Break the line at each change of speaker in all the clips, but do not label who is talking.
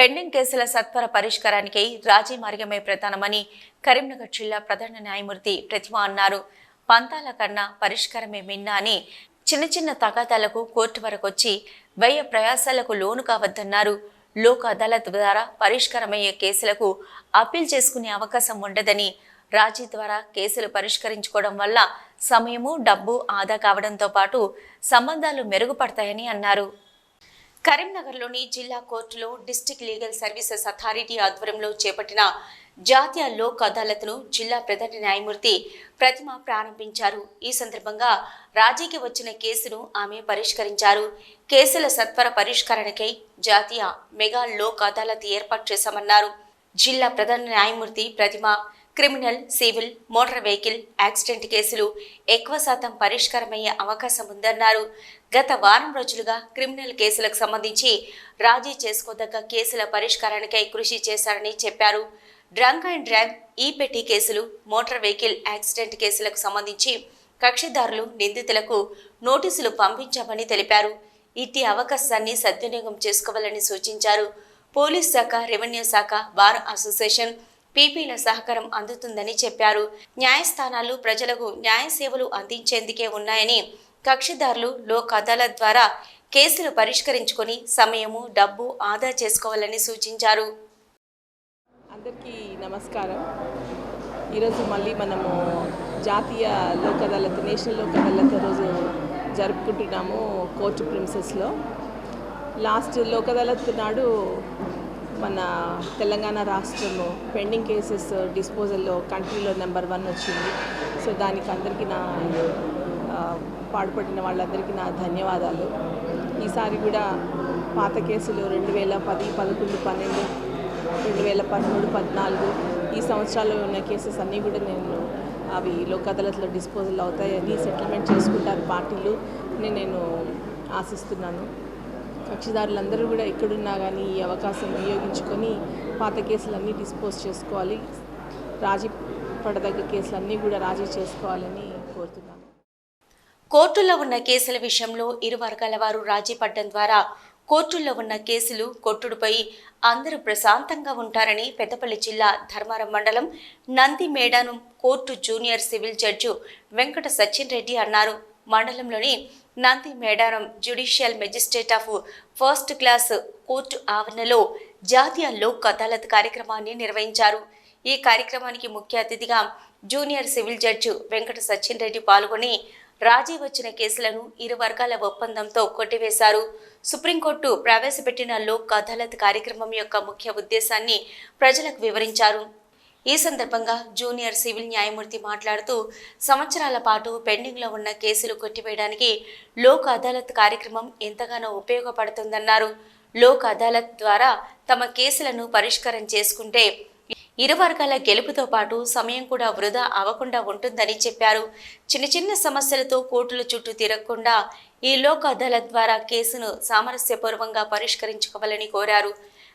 Pending కేసుల సత్వర పరిష్కారానికి రాజీ మార్గమే ప్రధానమని కరీంనగర్ జిల్లా ప్రధాన న్యాయమూర్తి ప్రతిమ అన్నారు. పంతాల కన్నా పరిష్కారమే మిన్నా అని చిన్న చిన్న తగాదాలకు కోర్టు వరకు వచ్చి వ్యయ ప్రయాసాలకు లోను కావద్దన్నారు. లోక్ అదాలత్ ద్వారా పరిష్కారమయ్యే కేసులకు అప్పీల్ చేసుకునే అవకాశం ఉండదని రాజీ ద్వారా కేసులు పరిష్కరించుకోవడం వల్ల సమయము డబ్బు ఆదా కావడంతో పాటు సంబంధాలు మెరుగుపడతాయని అన్నారు. కరీంనగర్లోని జిల్లా కోర్టులో డిస్టిక్ లీగల్ సర్వీసెస్ అథారిటీ ఆధ్వర్యంలో చేపట్టిన జాతీయ లోక్ అదాలత్ను జిల్లా ప్రధాన న్యాయమూర్తి ప్రతిమ ప్రారంభించారు. ఈ సందర్భంగా రాజీకి వచ్చిన కేసును ఆమె పరిష్కరించారు. కేసుల సత్వర పరిష్కరణకై జాతీయ మెగా లోక్ అదాలత్ ఏర్పాటు చేశామన్నారు. జిల్లా ప్రధాన న్యాయమూర్తి Prathima criminal civil motor vehicle accident కేసులు ఎక్కువ శాతం పరిష్కారమయ్యే అవకాశం ఉందన్నారు. గత వారం రోజులుగా క్రిమినల్ కేసులకు సంబంధించి రాజీ చేసుకోదగ్గ కేసుల పరిష్కారానికై కృషి చేశారని చెప్పారు. డ్రంక్ అండ్ డ్రైవ్ ఈ పెట్టి కేసులు మోటార్ వెహికల్ యాక్సిడెంట్ కేసులకు సంబంధించి కక్షిదారులు నిందితులకు నోటీసులు పంపించామని తెలిపారు. ఇట్టి అవకాశాన్ని సద్వినియోగం చేసుకోవాలని సూచించారు. పోలీస్ శాఖ రెవెన్యూ శాఖ బార్ అసోసియేషన్ పీపీల సహకారం అందుతుందని చెప్పారు. న్యాయస్థానాలు ప్రజలకు న్యాయ సేవలు అందించేందుకే ఉన్నాయని కక్షిదారులు లోక్ అదాలత్ ద్వారా కేసులు పరిష్కరించుకొని సమయము డబ్బు ఆదా చేసుకోవాలని సూచించారు.
అందరికీ నమస్కారం. ఈరోజు మళ్ళీ మనము జాతీయ లోక్ అదాలత్ నేషనల్ లోక్ అదాలత్ రోజు జరుపుకుంటున్నాము కోర్టు ప్రిన్సెస్లో లాస్ట్ లోక్ అదాలత్ నాడు మన తెలంగాణ రాష్ట్రము పెండింగ్ కేసెస్ డిస్పోజల్లో కంట్రీలో నెంబర్ వన్ వచ్చింది. సో దానికి అందరికీ నా ఆ, పాటుపడిన వాళ్ళందరికీ నా ధన్యవాదాలు. ఈసారి కూడా పాత కేసులు రెండు వేల పది పదకొండు పన్నెండు రెండు వేల పదమూడు పద్నాలుగు ఈ సంవత్సరాల్లో ఉన్న కేసెస్ అన్నీ కూడా నేను అవి లోక్ అదాలత్లో డిస్పోజల్ అవుతాయని సెటిల్మెంట్ చేసుకుంటారు పార్టీలు అని నేను ఆశిస్తున్నాను. కక్షిదారులందరూ కూడా ఎక్కడున్నా కానీ ఈ అవకాశం వినియోగించుకొని పాత కేసులన్నీ డిస్పోజ్ చేసుకోవాలి. రాజీ పడదగ్గ కేసులన్నీ కూడా రాజీ చేసుకోవాలని కోరుతున్నాను.
కోర్టుల్లో ఉన్న కేసుల విషయంలో ఇరు వర్గాల వారు రాజీ పడ్డం ద్వారా కోర్టుల్లో ఉన్న కేసులు కొట్టుడుపై అందరూ ప్రశాంతంగా ఉంటారని పెద్దపల్లి జిల్లా ధర్మారం మండలం Nandi మేడను court junior civil judge Venkata Sachin Reddy అన్నారు. మండలంలోని Nandi Medaram judicial magistrate of first class court ఆవరణలో జాతీయ లోక్ అదాలత్ కార్యక్రమాన్ని నిర్వహించారు. ఈ కార్యక్రమానికి ముఖ్య అతిథిగా junior civil judge Venkata Sachin Reddy పాల్గొని రాజీ వచ్చిన కేసులను ఇరు వర్గాల ఒప్పందంతో కొట్టివేశారు. సుప్రీంకోర్టు ప్రవేశపెట్టిన లోక్ అదాలత్ కార్యక్రమం యొక్క ముఖ్య ఉద్దేశాన్ని ప్రజలకు వివరించారు. ఈ సందర్భంగా జూనియర్ సివిల్ న్యాయమూర్తి మాట్లాడుతూ సంవత్సరాల పాటు పెండింగ్లో ఉన్న కేసులు కొట్టివేయడానికి లోక్ అదాలత్ కార్యక్రమం ఎంతగానో ఉపయోగపడుతుందన్నారు. లోక్ అదాలత్ ద్వారా తమ కేసులను పరిష్కారం చేసుకుంటే ఇరు వర్గాల గెలుపుతో పాటు సమయం కూడా వృధా అవ్వకుండా ఉంటుందని చెప్పారు. చిన్న చిన్న సమస్యలతో కోర్టుల చుట్టూ తిరగకుండా ఈ లోక్ అదాలత్ ద్వారా కేసును సామరస్యపూర్వంగా పరిష్కరించుకోవాలని కోరారు.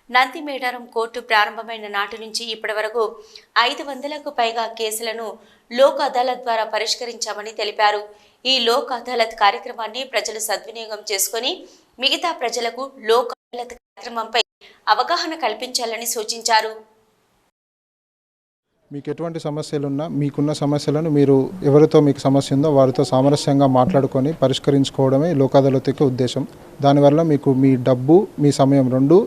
నంది మేడారం కోర్టు ప్రారంభమైన నాటి నుంచి ఇప్పటి వరకు ఐదు వందలకు పైగా కేసులను లోక్ అదాలత్ ద్వారా పరిష్కరించామని తెలిపారు. ఈ లోక్ అదాలత్ కార్యక్రమాన్ని ప్రజలు సద్వినియోగం చేసుకొని మిగతా ప్రజలకు లోక్ అదాలత్ కార్యక్రమంపై అవగాహన కల్పించాలని సూచించారు.
మీకు ఎటువంటి సమస్యలు ఉన్నా మీకున్న సమస్యలను మీరు ఎవరితో మీకు సమస్య ఉందో వారితో సామరస్యంగా మాట్లాడుకొని పరిష్కరించుకోవడమే లోకాదాలత్ యొక్క ఉద్దేశం. దానివల్ల మీకు మీ డబ్బు మీ సమయం రెండు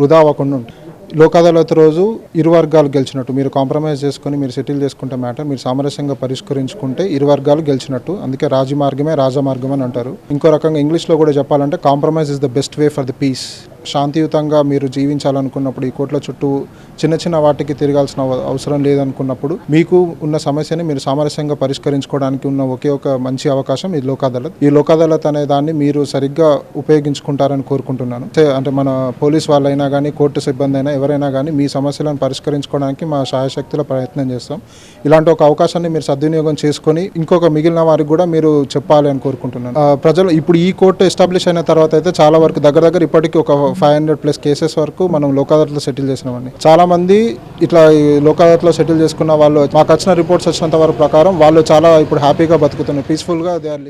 వృధా అవ్వకుండా ఉంటుంది లోక్ అదాలత్ రోజు ఇరు వర్గాలు గెలిచినట్టు మీరు కాంప్రమైజ్ చేసుకొని మీరు సెటిల్ చేసుకుంటే మ్యాటర్ మీరు సామరస్యంగా పరిష్కరించుకుంటే ఇరు వర్గాలు గెలిచినట్టు. అందుకే రాజమార్గమే రాజమార్గం అని అంటారు. ఇంకో రకంగా ఇంగ్లీష్లో కూడా చెప్పాలంటే compromise is the best way for the peace. శాంతియుతంగా మీరు జీవించాలనుకున్నప్పుడు ఈ కోట్ల చుట్టూ చిన్న చిన్న వాటికి తిరగాల్సిన అవ- అవసరం లేదనుకున్నప్పుడు మీకు ఉన్న సమస్యని మీరు సామరస్యంగా పరిష్కరించుకోవడానికి ఉన్న ఒకే ఒక మంచి అవకాశం ఈ లోక్ అదాలత్ ఈ లోక్ అదాలత్ అనే దాన్ని మీరు సరిగ్గా ఉపయోగించుకుంటారని కోరుకుంటున్నాను. అంటే మన పోలీస్ వాళ్ళైనా కానీ కోర్టు సిబ్బంది అయినా ఎవరైనా కానీ మీ సమస్యలను పరిష్కరించుకోవడానికి మా శాయశక్తుల ప్రయత్నం చేస్తాం. ఇలాంటి ఒక అవకాశాన్ని మీరు సద్వినియోగం చేసుకొని ఇంకొక మిగిలిన వారికి కూడా మీరు చెప్పాలి అని కోరుకుంటున్నాను. ప్రజలు ఇప్పుడు ఈ కోర్టు ఎస్టాబ్లిష్ అయిన తర్వాత అయితే చాలా వరకు దగ్గర దగ్గర ఇప్పటికీ ఒక ఫైవ్ హండ్రెడ్ ప్లస్ కేసెస్ వరకు మనం లోక్ అదాలత్లో సెటిల్ చేసినామండి. చాలా మంది ఇట్లా ఈ లోక్ అదాలత్లో సెటిల్ చేసుకున్న వాళ్ళు మాకు వచ్చిన రిపోర్ట్స్ వచ్చినంత వరకు ప్రకారం వాళ్ళు చాలా ఇప్పుడు హ్యాపీగా బతుకుతున్నారు. పీస్ఫుల్గా దే ఆర్ లివింగ్.